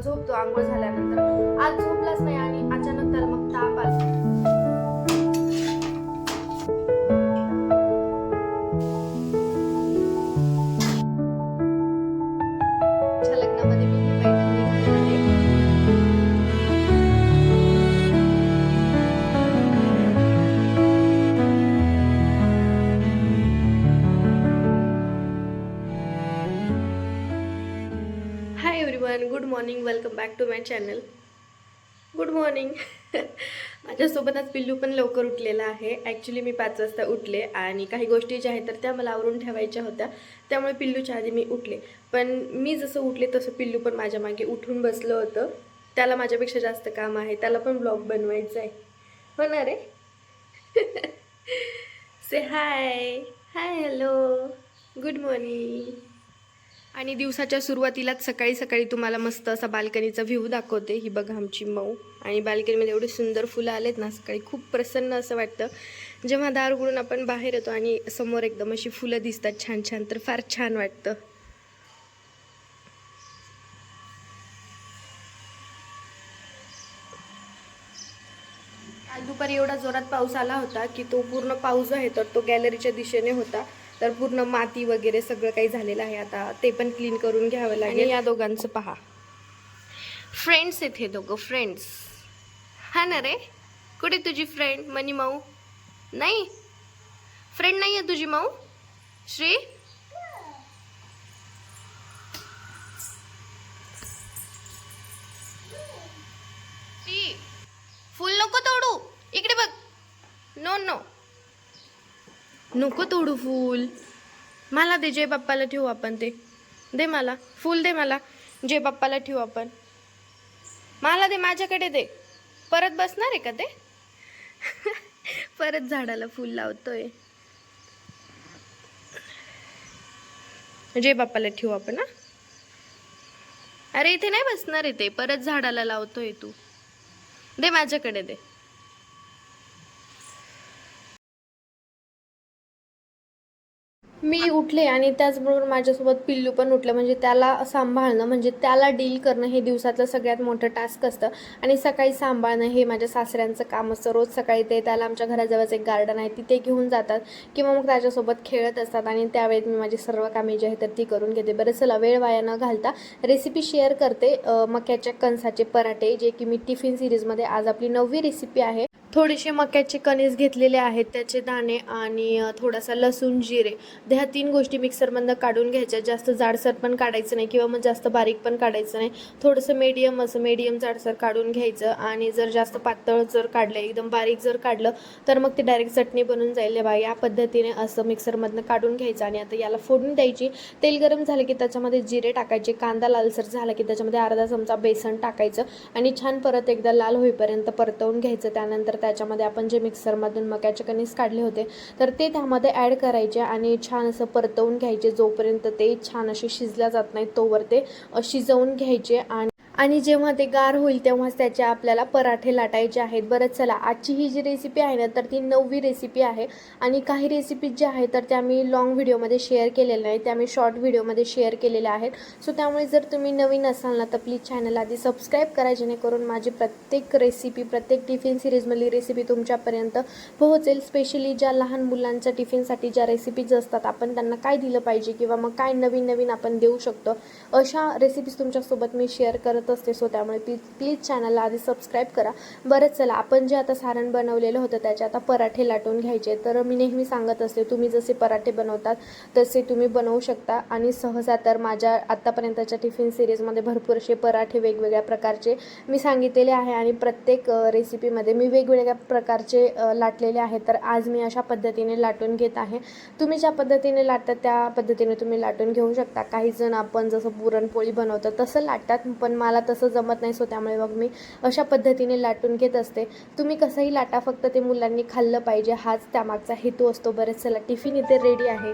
झोपतो आंघोळ झाल्यानंतर. आज hi everyone good morning welcome back to my channel good morning माझ्यासोबत आज पिल्लू पण लवकर उठलेला आहे. ॲक्च्युली मी पाच वाजता उठले आणि काही गोष्टी ज्या आहेत तर त्या मला आवरून ठेवायच्या होत्या. त्यामुळे पिल्लूच्या आधी मी उठले. पण मी जसं उठले तसं पिल्लू पण माझ्या मागे उठून बसलं होतं. त्याला माझ्यापेक्षा जास्त काम आहे. त्याला पण ब्लॉग बनवायचं आहे हो ना रे? Say hi hi hello good morning आणि दिवसाच्या सुरुवातीलाच सकाळी सकाळी तुम्हाला मस्त असा बाल्कनीचा व्ह्यू दाखवते. ही बघा आमची मऊ. आणि बाल्कनीमध्ये एवढे सुंदर फुलं आलेत ना सकाळी. खूप प्रसन्न असं वाटतं. जेव्हा दार उघडून आपण बाहेर येतो आणि समोर एकदम अशी फुलं दिसतात छान छान तर फार छान वाटतं. काल दुपारी एवढा जोरात पाऊस आला होता की तो पूर्ण पाऊस जो आहे तर तो गॅलरीच्या दिशेने होता. तर पूर्ण माती वगैरे सगळं काही झालेलं आहे आता. ते पण क्लीन करून घ्यावं लागेल. या दोघांचं पहा. फ्रेंड्स आहेत हे दोघं फ्रेंड्स हा ना रे? कुठे तुझी फ्रेंड मनी माऊ? नाही? फ्रेंड नाही आहे तुझी माऊ? श्री? फुल नको तोडू. इकडे बघ. नो नो नको तोडू फूल. मला दे जय बाप्पाला ठेवू आपण ते. दे मला. फूल दे मला. जय बाप्पाला ठेवू आपण. मला दे माझ्याकडे दे. परत बसणार आहे का ते? परत झाडाला फूल लावतोय. जय बाप्पाला ठेवू आपण हा? अरे इथे नाही बसणार आहे ते. परत झाडाला लावतोय तू. दे माझ्याकडे दे. मी उठले आणि त्याचबरोबर माझ्यासोबत पिल्लू पण उठलं. म्हणजे त्याला सांभाळणं म्हणजे त्याला डील करणं हे दिवसातलं सगळ्यात मोठं टास्क असतं. आणि सकाळी सांभाळणं हे माझ्या सासऱ्यांचं काम असतं. रोज सकाळी ते त्याला आमच्या घराजवळच एक गार्डन आहे तिथे घेऊन जातात. किंवा मग त्याच्यासोबत खेळत असतात आणि त्यावेळेत मी माझी सर्व कामे जी आहेत तर ती करून घेते. बरं चला वेळ वाया न घालता रेसिपी शेअर करते मक्याच्या कणसाचे पराठे जे की मी टिफिन सिरीजमध्ये आज आपली नववी रेसिपी आहे. थोडेसे मक्याचे कणीस घेतलेले आहेत त्याचे दाणे आणि थोडासा लसूण जिरे. ह्या तीन गोष्टी मिक्सरमधनं काढून घ्यायच्या. जास्त जाडसर पण काढायचं नाही किंवा मग जास्त बारीक पण काढायचं नाही. थोडंसं मीडियम असं मीडियम जाडसर काढून घ्यायचं आणि जर जास्त पातळ जर काढलं एकदम बारीक जर काढलं तर मग ते डायरेक्ट चटणी बनून जाईल. हे या पद्धतीने असं मिक्सरमधनं काढून घ्यायचं आणि आता याला फोडून द्यायची. तेल गरम झालं की त्याच्यामध्ये जिरे टाकायचे कांदा लालसर झाला की त्याच्यामध्ये अर्धा चमचा बेसन टाकायचं आणि छान परत एकदा लाल होईपर्यंत परतवून घ्यायचं. त्यानंतर त्याच्यामध्ये आपण जे मिक्सरमधून मक्याचे कणीस काढले होते तर ते त्यामध्ये ॲड करायचे आणि छान असं परतवून घ्यायचे जोपर्यंत ते छान असे शिजल्या जात नाही तोवर ते शिजवून घ्यायचे आणि आणि जेव्हा ते गार होईल तेव्हाच त्याचे आपल्याला पराठे लाटायचे आहेत. बरं चला. आजची ही जी रेसिपी आहे ना तर ती नववी रेसिपी आहे. आणि काही रेसिपीज ज्या आहेत तर त्या मी लॉंग व्हिडिओमध्ये शेअर केलेल्या आहेत. त्या मी शॉर्ट व्हिडिओमध्ये शेअर केलेल्या आहेत. सो त्यामुळे जर तुम्ही नवीन असाल ना तर प्लीज चॅनल आधी सबस्क्राईब करा जेणेकरून माझी प्रत्येक रेसिपी प्रत्येक टिफिन सिरीजमधली रेसिपी तुमच्यापर्यंत पोहोचेल. स्पेशली ज्या लहान मुलांच्या टिफिनसाठी ज्या रेसिपीज असतात आपण त्यांना काय दिलं पाहिजे किंवा मग काय नवीन नवीन आपण देऊ शकतो अशा रेसिपीज तुमच्यासोबत मी शेअर करत असते सो त्यामुळे प्लीज प्लीज चॅनलला आधी सबस्क्राईब करा. बरं चला आपण जे आता सारण बनवलेलं होतं त्याचे आता पराठे लाटून घ्यायचे तर मी नेहमी सांगत असते तुम्ही जसे पराठे बनवतात तसे तुम्ही बनवू शकता. आणि सहसा तर माझ्या आत्तापर्यंतच्या टिफिन सिरीजमध्ये भरपूर असे पराठे वेगवेगळ्या प्रकारचे मी सांगितलेले आहे. आणि प्रत्येक रेसिपीमध्ये मी वेगवेगळ्या प्रकारचे लाटलेले आहेत. तर आज मी अशा पद्धतीने लाटून घेत आहे. तुम्ही ज्या पद्धतीने लाटतात त्या पद्धतीने तुम्ही लाटून घेऊ शकता. काही जण आपण जसं पुरणपोळी बनवतो तसं लाटतात. पण मला मला तसं जमत नाही सो त्यामुळे मग मी अशा पद्धतीने लाटून घेत असते. तुम्ही कसंही लाटा फक्त ते मुलांनी खाल्लं पाहिजे. हाच त्यामागचा हेतू असतो. बरेच चला टिफिन इथे रेडी आहे.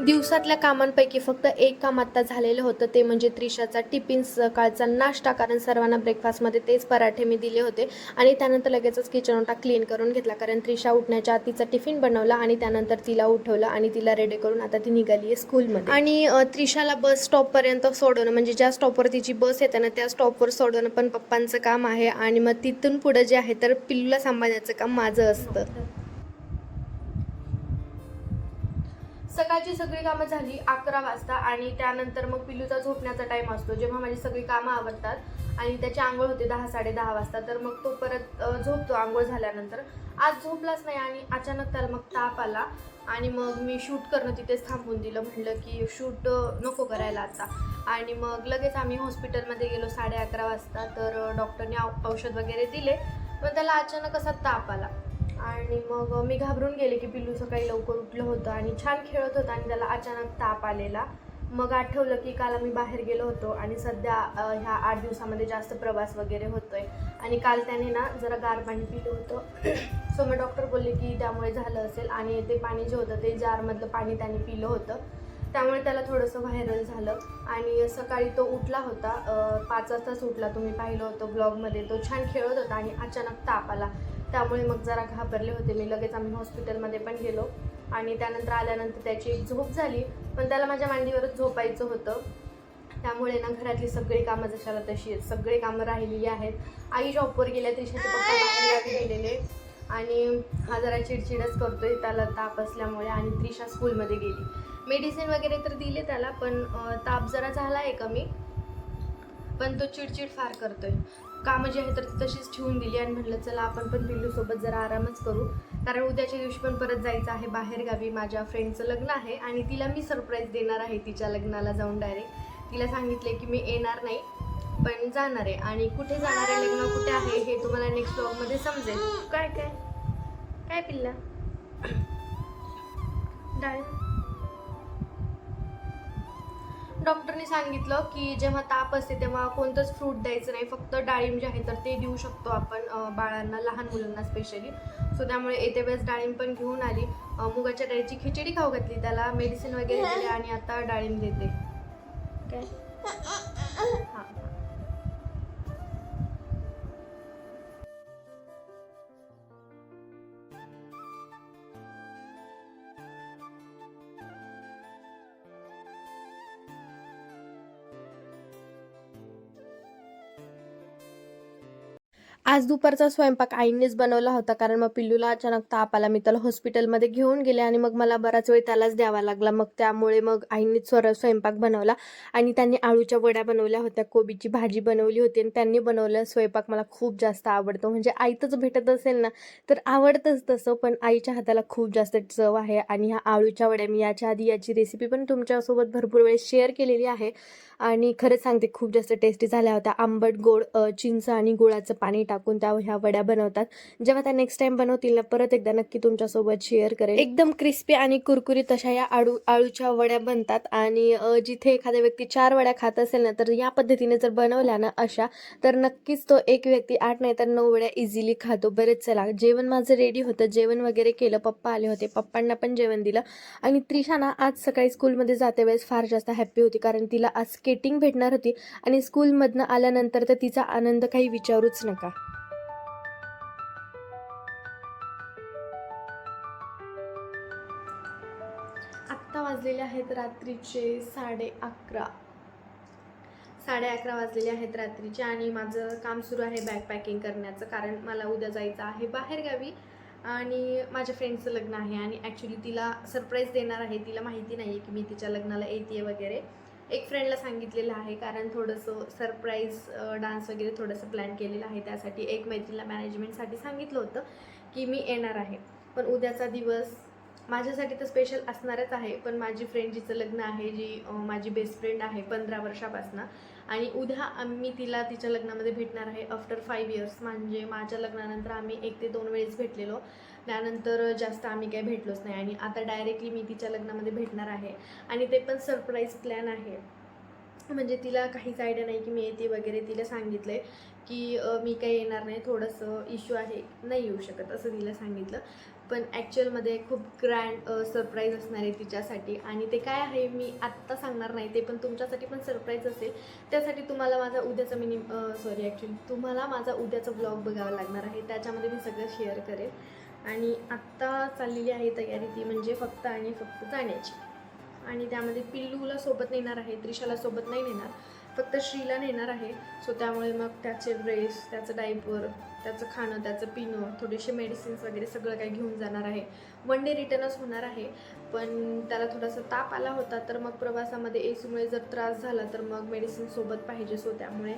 दिवसातल्या कामांपैकी फक्त एक काम आत्ता झालेलं होतं ते म्हणजे त्रिशाचा टिफिन सकाळचा नाश्ता कारण सर्वांना ब्रेकफास्टमध्ये तेच पराठे मी दिले होते. आणि त्यानंतर लगेचच किचन ओटा क्लीन करून घेतला कारण त्रिशा उठण्याच्या आत तिचा टिफिन बनवला आणि त्यानंतर तिला उठवलं आणि तिला रेडी करून आता ती निघाली आहे स्कूलमध्ये आणि त्रिशाला बस स्टॉपपर्यंत सोडवणं म्हणजे ज्या स्टॉपवर तिची बस येते ना त्या स्टॉपवर सोडवणं पण पप्पांचं काम आहे. आणि मग तिथून पुढं जे आहे तर पिल्लूला सांभाळण्याचं काम माझं असतं. सकाळची सगळी कामं झाली अकरा वाजता आणि त्यानंतर मग पिल्लूचा झोपण्याचा टाईम असतो जेव्हा माझी सगळी कामं आवडतात आणि त्याची आंघोळ होते दहा साडे दहा वाजता तर मग तो परत झोपतो आंघोळ झाल्यानंतर. आज झोपलाच नाही आणि अचानक त्याला मग ताप आला आणि मग मी शूट करणं तिथेच थांबून दिलं म्हटलं की शूट नको करायला आता. आणि मग लगेच आम्ही हॉस्पिटलमध्ये गेलो साडे अकरा वाजता तर डॉक्टरने औ- औषध वगैरे दिले पण त्याला अचानक असा ताप आला. आणि मग मी घाबरून गेले की पिल्लू सकाळी लवकर उठलं होतं आणि छान खेळत होतं आणि त्याला अचानक ताप आलेला. मग आठवलं की काल आम्ही बाहेर गेलो होतो आणि सध्या ह्या आठ दिवसामध्ये जास्त प्रवास वगैरे होतोय. आणि काल त्याने ना जरा गार पाणी पिलं होतं. सो मग डॉक्टर बोलले की त्यामुळे झालं असेल आणि ते पाणी जे होतं ते जारमधलं पाणी त्याने पिलं होतं. त्यामुळे त्याला थोडंसं व्हायरल झालं आणि सकाळी तो उठला होता. पाच वाजताच उठला. तुम्ही पाहिलं होतं ब्लॉगमध्ये तो छान खेळत होता आणि अचानक ताप आला. त्यामुळे मग जरा घाबरले होते. मी लगेच आम्ही हॉस्पिटलमध्ये पण गेलो आणि त्यानंतर आल्यानंतर त्याची एक झोप झाली. पण त्याला माझ्या मांडीवरच झोपायचं होतं. त्यामुळे ना घरातली सगळी कामं जशाला तशी आहेत. सगळी कामं राहिलेली आहेत. आई जॉबवर गेल्या त्रिशाचे पप्पा बाहेर गेलेले. आणि हा जरा चिडचिडच करतोय. त्याला ताप असल्यामुळे आणि त्रिशा स्कूलमध्ये गेली. मेडिसिन वगैरे तर दिले त्याला पण ताप जरा झाला आहे कमी. पण तो चिडचिड फार करतोय. कामं जी आहे तर ती तशीच ठेवून दिली आणि म्हटलं चला आपण पण पिल्लूसोबत जरा आरामच करू. कारण उद्याच्या दिवशी पण परत जायचं आहे बाहेर गावी माझ्या फ्रेंडचं लग्न आहे आणि तिला मी सरप्राईज देणार आहे तिच्या लग्नाला जाऊन डायरेक्ट तिला सांगितले की मी येणार नाही पण जाणार आहे. आणि कुठे जाणार आहे लग्न कुठे आहे हे तुम्हाला नेक्स्ट ब्लॉगमध्ये समजेल. काय काय? काय पिल्ला? डाळ? डॉक्टरने सांगितलं की जेव्हा ताप असते तेव्हा कोणतंच फ्रूट द्यायचं नाही. फक्त डाळिंब जे आहे तर ते देऊ शकतो आपण बाळांना लहान मुलांना स्पेशली सो त्यामुळे येते वेळेस डाळिंब पण घेऊन आली. मुगाच्या डाळीची खिचडी खाऊ घातली. त्याला मेडिसिन वगैरे दिली आणि आता डाळिंब देते. काय? आज दुपारचा स्वयंपाक आईनेच बनवला होता कारण मग पिल्लूला अचानक ताप आला. मी त्याला हॉस्पिटलमध्ये घेऊन गेले आणि मग मला बराच वेळ त्यालाच द्यावा लागला. मग त्यामुळे मग आईनेच स्वर स्वयंपाक बनवला आणि त्यांनी आळूच्या वड्या बनवल्या होत्या कोबीची भाजी बनवली होती आणि त्यांनी बनवलेला स्वयंपाक मला खूप जास्त आवडतो. म्हणजे आईतच भेटत असेल ना तर आवडतंच तसं पण आईच्या हाताला खूप जास्त चव आहे आणि ह्या आळूच्या वड्या मी याच्या आधी याची रेसिपी पण तुमच्यासोबत भरपूर वेळेस शेअर केलेली आहे. आणि खरंच सांगते खूप जास्त टेस्टी झाल्या होत्या. आंबट गोड चिंच आणि गुळाचं पाणी टाकून त्या ह्या वड्या बनवतात. जेव्हा त्या नेक्स्ट टाइम बनवतील ना परत एकदा नक्की तुमच्यासोबत शेअर करेल. एकदम क्रिस्पी आणि कुरकुरीत अशा या आळू आळूच्या वड्या बनतात. आणि जिथे एखाद्या व्यक्ती चार वड्या खात असेल ना तर या पद्धतीने जर बनवल्या ना अशा तर नक्कीच तो एक व्यक्ती आठ नाही तर नऊ वड्या इझिली खातो. बरेच चला जेवण माझं रेडी होतं. जेवण वगैरे केलं पप्पा आले होते. पप्पांना पण जेवण दिलं. आणि त्रिशा ना आज सकाळी स्कूलमध्ये जाते वेळेस फार जास्त हॅप्पी होती. कारण तिला आज स्केटिंग भेटणार होती आणि स्कूलमधनं आल्यानंतर तर तिचा आनंद काही विचारूच नका. आत्ता वाजलेले आहेत रात्रीचे साडे अकरा. साडे अकरा वाजलेले आहेत रात्रीचे आणि माझं काम सुरू आहे बॅग पॅकिंग करण्याचं कारण मला उद्या जायचं आहे बाहेरगावी आणि माझ्या फ्रेंडचं लग्न आहे आणि ॲक्च्युली तिला सरप्राईज देणार आहे. तिला माहिती नाही आहे की मी तिच्या लग्नाला येते वगैरे. एक फ्रेंडला सांगितलेलं आहे कारण थोडंसं सरप्राईज डान्स वगैरे थोडंसं प्लॅन केलेलं आहे. त्यासाठी एक मैत्रीला मॅनेजमेंटसाठी सांगितलं होतं की मी येणार आहे. पण उद्याचा दिवस माझ्यासाठी तर स्पेशल असणारच आहे. पण माझी फ्रेंड जिचं लग्न आहे जी माझी बेस्ट फ्रेंड आहे पंधरा वर्षापासून. आणि उद्या आम्ही तिला तिच्या लग्नामध्ये भेटणार आहे आफ्टर फाईव्ह इयर्स म्हणजे माझ्या लग्नानंतर आम्ही एक ते दोन वेळेस भेटलेलो. त्यानंतर जास्त आम्ही काही भेटलोच नाही आणि आता डायरेक्टली मी तिच्या लग्नामध्ये भेटणार आहे. आणि ते पण सरप्राईज प्लॅन आहे. म्हणजे तिला काहीच आयडिया नाही की मी येते वगैरे. तिला सांगितलं आहे की मी काही येणार नाही. थोडंसं इश्यू आहे. नाही येऊ शकत असं तिला सांगितलं. पण ॲक्च्युअलमध्ये खूप ग्रँड सरप्राईज असणार आहे तिच्यासाठी. आणि ते काय आहे मी आत्ता सांगणार नाही. ते पण तुमच्यासाठी पण सरप्राईज असेल. त्यासाठी तुम्हाला माझा उद्याचा मिनिम सॉरी ॲक्च्युली तुम्हाला माझा उद्याचा ब्लॉग बघावा लागणार आहे. त्याच्यामध्ये मी सगळं शेअर करेल. आणि आत्ता चाललेली आहे तयारी ती म्हणजे फक्त आणि फक्त जाण्याची. आणि त्यामध्ये पिल्लूला सोबत नेणार आहे त्रिशाला सोबत नाही नेणार फक्त श्रीला नेणार आहे. सो त्यामुळे मग त्याचे ड्रेस त्याचं डायपर त्याचं खाणं त्याचं पिणं थोडेसे मेडिसिन्स वगैरे सगळं काही घेऊन जाणार आहे. वन डे रिटर्नच होणार आहे. पण त्याला थोडासा ताप आला होता तर मग प्रवासामध्ये एसीमुळे जर त्रास झाला तर मग मेडिसिन सोबत पाहिजे. सो त्यामुळे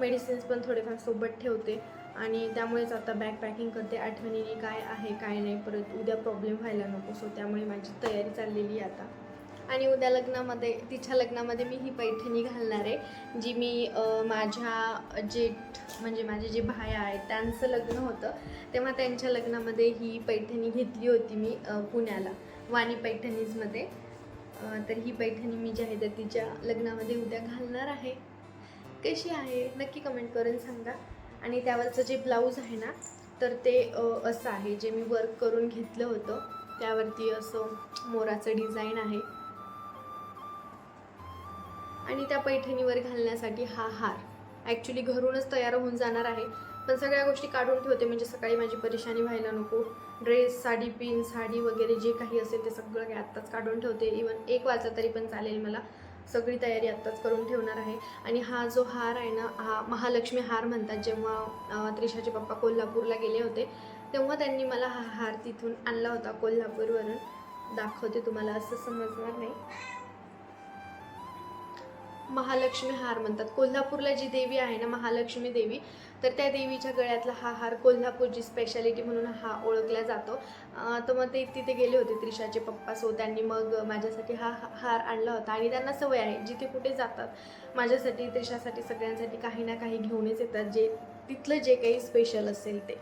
मेडिसिन्स पण थोडेफार सोबत ठेवते. आणि त्यामुळेच आता बॅग पॅकिंग करते. आठवणीने काय आहे काय नाही परत उद्या प्रॉब्लेम व्हायला नको. सो त्यामुळे माझी तयारी चाललेली आहे आता. आणि उद्या लग्नामध्ये तिच्या लग्नामध्ये मी ही पैठणी घालणार आहे जी मी माझ्या जेठ म्हणजे माझे जे भाया आहेत त्यांचं लग्न होतं. तेव्हा त्यांच्या लग्नामध्ये ही पैठणी घेतली होती मी पुण्याला वाणी पैठणीजमध्ये. तर ही पैठणी मी जी आहे तर तिच्या लग्नामध्ये उद्या घालणार आहे. कशी आहे? नक्की कमेंट करून सांगा. आणि त्यावरचं जे ब्लाऊज आहे ना तर ते असं आहे जे मी वर्क करून घेतलं होतं. त्यावरती असं मोराचं डिझाईन आहे. आणि त्या पैठणीवर घालण्यासाठी हा हार. ॲक्च्युली घरूनच तयार होऊन जाणार आहे. पण सगळ्या गोष्टी काढून ठेवते म्हणजे सकाळी माझी परेशानी व्हायला नको. ड्रेस साडी पिन साडी वगैरे जे काही असेल ते सगळं काही आत्ताच काढून ठेवते. इवन एक वाजता तरी पण चालेल मला. सगळी तयारी आत्ताच करून ठेवणार आहे. आणि हा जो हार आहे ना हा महालक्ष्मी हार म्हणतात जेव्हा त्रिशाचे पप्पा कोल्हापूरला गेले होते तेव्हा त्यांनी मला हा हार तिथून आणला होता कोल्हापूरवरून. दाखवते तुम्हाला असं समजणार नाही. महालक्ष्मी हार म्हणतात. कोल्हापूरला जी देवी आहे ना महालक्ष्मी देवी तर त्या देवीच्या गळ्यातला हा हार कोल्हापूरची स्पेशालिटी म्हणून हा ओळखला जातो. तर मग ते तिथे गेले होते त्रिशाचे पप्पा. सो त्यांनी मग माझ्यासाठी हा हा- हार आणला होता. आणि त्यांना सवय आहे जिथे कुठे जातात माझ्यासाठी त्रिशासाठी सगळ्यांसाठी काही ना काही घेऊनच येतात. जे तिथलं जे काही स्पेशल असेल ते.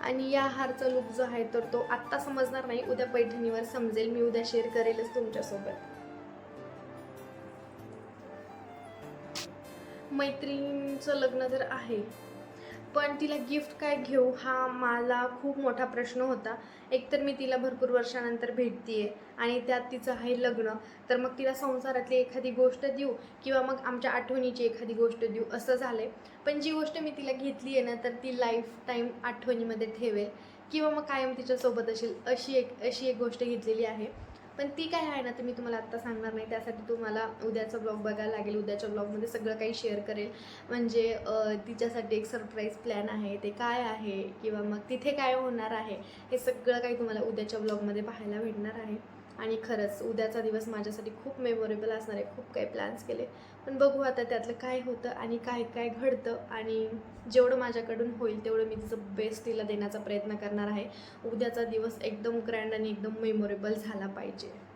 आणि या हारचा लुक जो आहे तर तो आत्ता समजणार नाही. उद्या पैठणीवर समजेल. मी उद्या शेअर करेलच तुमच्यासोबत. मैत्रिणींचं लग्न तर आहे. पण तिला गिफ्ट काय घेऊ हा मला खूप मोठा प्रश्न होता. एकतर मी तिला भरपूर वर्षानंतर भेटतीये आणि त्यात तिचं आहे लग्न. तर मग तिला संसारातली एखादी गोष्ट देऊ किंवा मग आमच्या आठवणीची एखादी गोष्ट देऊ असं झालं आहे पण जी गोष्ट मी तिला घेतली आहे ना तर ती लाईफ टाईम आठवणीमध्ये ठेवेल. किंवा मग कायम तिच्यासोबत असेल अशी एक अशी एक गोष्ट घेतलेली आहे. पण ती काय आहे ना ते मी तुम्हाला आत्ता सांगणार नाही. त्यासाठी तुम्हाला उद्याचा ब्लॉग बघायला लागेल. उद्याच्या ब्लॉगमध्ये सगळं काही शेअर करेल. म्हणजे तिच्यासाठी एक सरप्राईज प्लॅन आहे. ते काय आहे? किंवा मग तिथे काय होणार आहे? हे सगळं काही तुम्हाला उद्याच्या ब्लॉगमध्ये पाहायला भेटणार आहे. आणि खरंच उद्याचा दिवस माझ्यासाठी खूप मेमोरेबल असणार आहे. खूप काही प्लॅन्स केले. पण बघू आता त्यातलं काय होतं आणि काय काय घडतं आणि जेवढं माझ्याकडून होईल तेवढं मी तिचं बेस्ट तिला देण्याचा प्रयत्न करणार आहे. उद्याचा दिवस एकदम ग्रँड आणि एकदम मेमोरेबल झाला पाहिजे.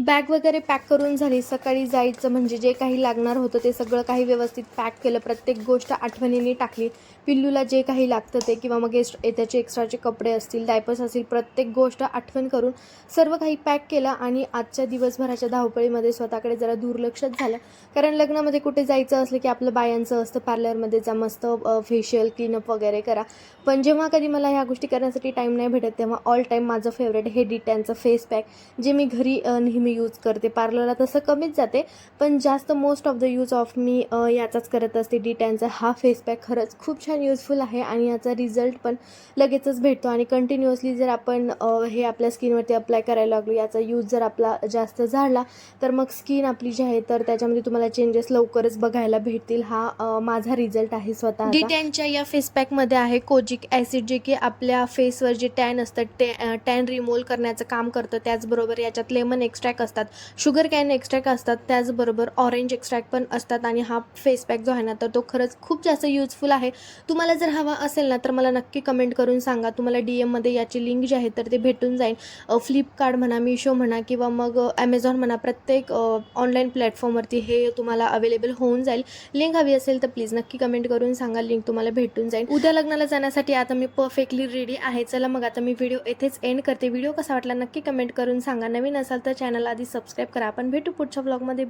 बॅग वगैरे पॅक करून झाली. सकाळी जायचं म्हणजे जे काही लागणार होतं ते सगळं काही व्यवस्थित पॅक केलं. प्रत्येक गोष्ट आठवणीने टाकली. पिल्लूला जे काही लागतं ते किंवा मग एस्ट त्याचे एक्स्ट्राचे कपडे असतील डायपर्स असतील प्रत्येक गोष्ट आठवण करून सर्व काही पॅक केलं आणि आजच्या दिवसभराच्या धावपळीमध्ये स्वतःकडे जरा दुर्लक्षच झालं. कारण लग्नामध्ये कुठे जायचं असलं की आपलं बायांचं असतं पार्लरमध्ये जा मस्त फेशियल क्लीनअप वगैरे करा. पण जेव्हा कधी मला ह्या गोष्टी करण्यासाठी टाईम नाही भेटत तेव्हा ऑल टाईम माझं फेवरेट हे डिटॅनचं फेस पॅक जे मी घरी नेहमी मी यूज करते. पार्लरला तसं कमीच जाते. पण जास्त most of the use of मी याचाच करत असते. डिटॅनचा हा फेस पॅक खरंच खूप छान युजफुल आहे आणि याचा रिझल्ट पण लगेचच भेटतो. आणि कंटिन्युअसली जर आपण हे आपल्या स्किनवरती अप्लाय करायला लागलो याचा यूज जर आपला जास्त झाला तर मग स्किन आपली जी आहे तर त्याच्यामध्ये तुम्हाला चेंजेस लवकरच बघायला भेटतील. हा माझा रिझल्ट आहे स्वतः डिटॅनच्या या फेस पॅकमध्ये आहे कोजिक ॲसिड जे की आपल्या फेसवर जे टॅन असतं ते टॅन रिमूव्ह करण्याचं काम करतं. त्याचबरोबर याच्यात लेमन एक्स्ट्रॅक्ट एक्स्ट्रॅक्ट असतात. शुगर कॅन एक्स्ट्रॅक्ट असतात. त्याचबरोबर ऑरेंज एक्स्ट्रॅक्ट पण असतात आणि हा फेस पॅक जो आहे ना तर तो खरंच खूप जास्त युजफुल आहे. तुम्हाला जर हवा असेल ना तर मला नक्की कमेंट करून सांगा. तुम्हाला डी एममध्ये याची लिंक जी आहे तर ते भेटून जाईल. फ्लिपकार्ट म्हणा मिशो म्हणा किंवा मग ॲमेझॉन म्हणा प्रत्येक ऑनलाईन प्लॅटफॉर्मवरती हे तुम्हाला अवेलेबल होऊन जाईल. लिंक हवी असेल तर प्लीज नक्की कमेंट करून सांगा. लिंक तुम्हाला भेटून जाईल. उद्या लग्नाला जाण्यासाठी आता मी परफेक्टली रेडी आहे. चला मग आता मी व्हिडिओ येथेच एंड करते. व्हिडिओ कसा वाटला नक्की कमेंट करून सांगा. नवीन असाल तर चॅनल आधी सबस्क्राईब करा. आपण भेटू पुढच्या ब्लॉगमध्ये